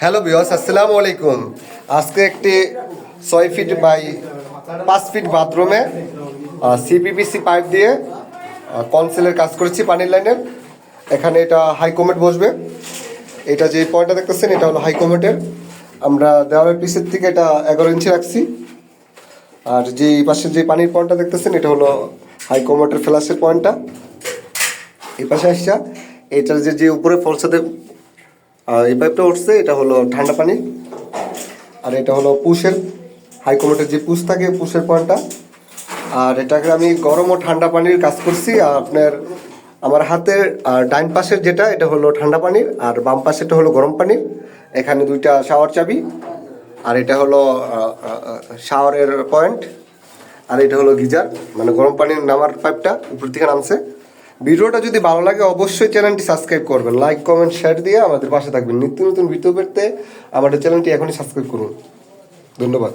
Hello বিয়স আসসালামু আলাইকুম আজকে একটি ছয় ফিট বাই পাঁচ ফিট বাথরুমে সিপিপিসি পাইপ দিয়ে কনসেলের কাজ করেছি পানির লাইনের এখানে এটা হাই কমেট বসবে। এটা যে পয়েন্টটা দেখতেছেন, এটা হলো হাই কমেটের আমরা দেওয়ালের পিসের থেকে এটা এগারো ইঞ্চি রাখছি। আর যে পাশে যে পানির পয়েন্টটা দেখতেছেন, এটা হলো হাই কমেটের ফ্ল্যাশের পয়েন্টটা এই পাশে আসছা এটার যে যে উপরে ফলসাতে আর এই পাইপটা উঠছে, এটা হলো ঠান্ডা পানি। আর এটা হলো পুষের হাইকোমেটের যে পুষ থাকে, পুষের পয়েন্টটা। আর এটাকে আমি গরম ও ঠান্ডা পানির কাজ করছি, আর আপনার আমার হাতের, আর ডাইন পাশের যেটা, এটা হলো ঠান্ডা পানির, আর বাম পাশেরটা হলো গরম পানির। এখানে দুইটা শাওয়ার চাবি, আর এটা হলো শাওয়ারের পয়েন্ট আর এটা হলো গিজার মানে গরম পানির নামার পাইপটা উপর থেকে নামছে। ভিডিওটা যদি ভালো লাগে, অবশ্যই চ্যানেলটি সাবস্ক্রাইব করবেন। লাইক কমেন্ট শেয়ার দিয়ে আমাদের পাশে থাকবেন। নিত্য নতুন ভিডিও পেতে আমাদের চ্যানেলটি এখনই সাবস্ক্রাইব করুন। ধন্যবাদ।